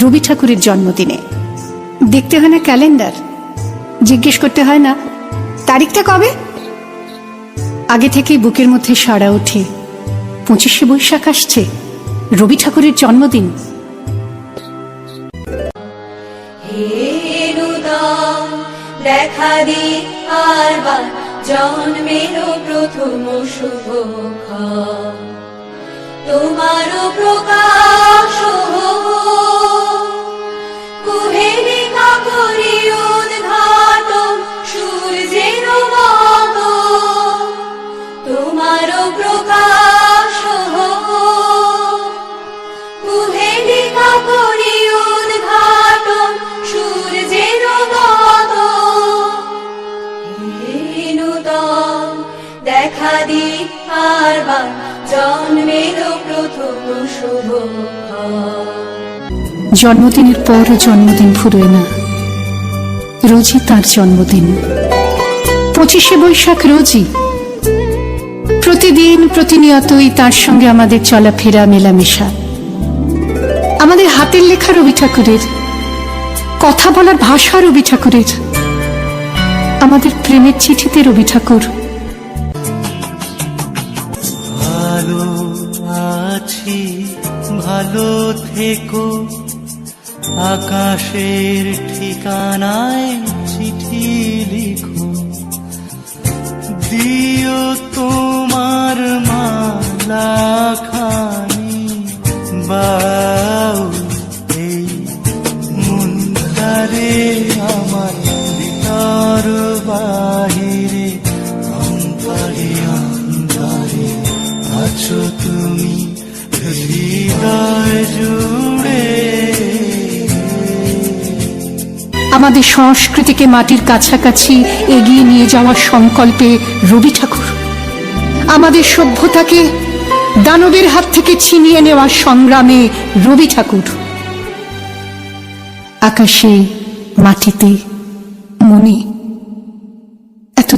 রবি ঠাকুরের জন্মদিনে। দেখতে হয় না ক্যালেন্ডার? জিজ্ঞেস করতে হয় না, তারিখটা কবে? আগে থেকেই বুকের মধ্যে সাড়া ওঠে। পঁচিশে বৈশাখ আসছে, রবি ঠাকুরের জন্মদিন। দেখা দি জন্মের প্রথম শুভ প্রকাশ দেখা দি জন্মের প্রথম শুভ জন্মদিনের পর জন্মদিন ফুরোয় না। রোজই তার জন্মদিন। পঁচিশে বৈশাখ রোজই প্রতিদিন প্রতিনিয়তই তার সঙ্গে আমাদের চলাফেরা মেলামেশা। আমাদের হাতের লেখা রবি ঠাকুরের কথা বলার ভাষা রবি ঠাকুরের আমাদের প্রেমের চিঠিতে রবি ঠাকুর ভালো আছি, ভালো থেকো। আকাশের ঠিকানায় চিঠি লিখো। বাহিরে, অন্তরে অন্তরে আছো তুমি হৃদয় জুড়ে। আমাদের সংস্কৃতিকে মাটির কাছাকাছি এগিয়ে নিয়ে যাওয়ার সংকল্পে রবি ঠাকুর। আমাদের সভ্যতাকে দানবের হাত থেকে ছিনিয়ে নেওয়ার সংগ্রামে রবি ঠাকুর। আকাশে, মাটিতে, মনে।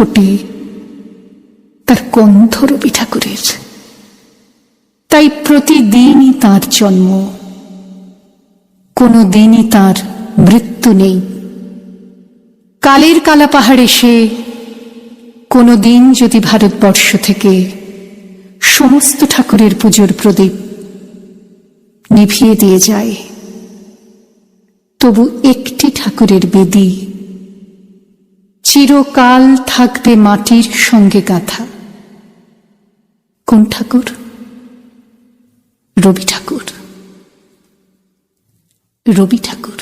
ফোটে তার গন্ধ ঠাকুরের। তাই প্রতিদিনই তার জন্ম। কোনো দিনই তার মৃত্যু নেই। কালের কালা পাহাড়ে সে কোনো দিন যদি ভারতবর্ষ থেকে সমস্ত ঠাকুরের পুজোর প্রদীপ নিভিয়ে দিয়ে যায়, তবু একটি ঠাকুরের বেদী চিরকাল থাকবে মাটির সঙ্গে গাথা। কোন ঠাকুর? রবি ঠাকুর। রবি ঠাকুর।